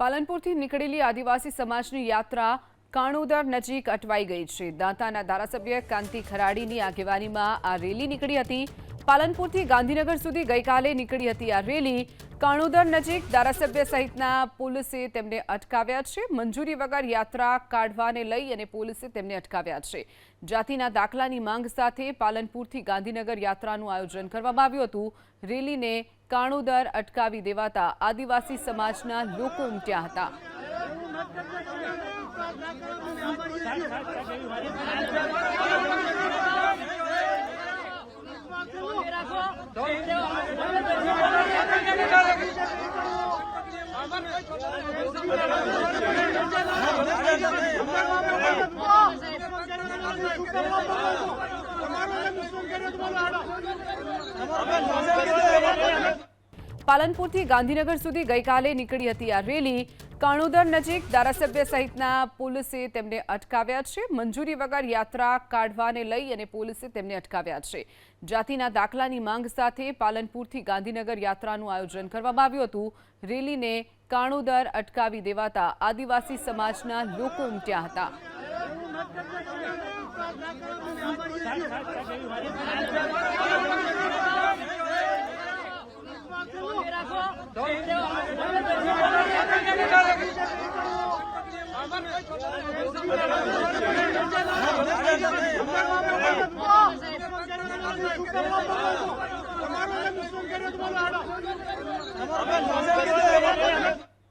પાલનપુરથી નીકળેલી આદિવાસી સમાજની યાત્રા કાણોદર નજીક અટવાઈ ગઈ છે. દાંતાના ધારાસભ્ય કાંતિ ખરાડીની આગેવાનીમાં આ રેલી નીકળી હતી. પાલનપુરથી ગાંધીનગર સુધી ગઈકાલે નીકળી હતી આ રેલી. કાણોદર નજીક ધારાસભ્ય સહિતના પોલીસે તેમને અટકાવ્યા છે. મંજૂરી વગર યાત્રા કાઢવાને લઈ અને પોલીસે તેમને અટકાવ્યા છે. જાતિના દાખલાની માંગ સાથે પાલનપુરથી ગાંધીનગર યાત્રાનું આયોજન કરવામાં આવ્યું હતું. રેલીને કાણોદર અટકાવી દેવાતા આદિવાસી સમાજના લોકો ઉમટ્યા હતા. પાલનપુરથી ગાંધીનગર સુધી ગઈકાલે નીકળી હતી આ રેલી. કાણોદર નજીક ધારાસભ્ય સહિતના પોલીસે તેમને અટકાવ્યા છે. મંજૂરી વગર યાત્રા કાઢવાને લઈ અને પોલીસે તેમને અટકાવ્યા છે. જાતિના દાખલાની માંગ સાથે પાલનપુરથી ગાંધીનગર યાત્રાનું આયોજન કરવામાં આવ્યું હતું. રેલીને કાણોદર અટકાવી દેવાતા આદિવાસી સમાજના લોકો ઉમટ્યા હતા. તમારું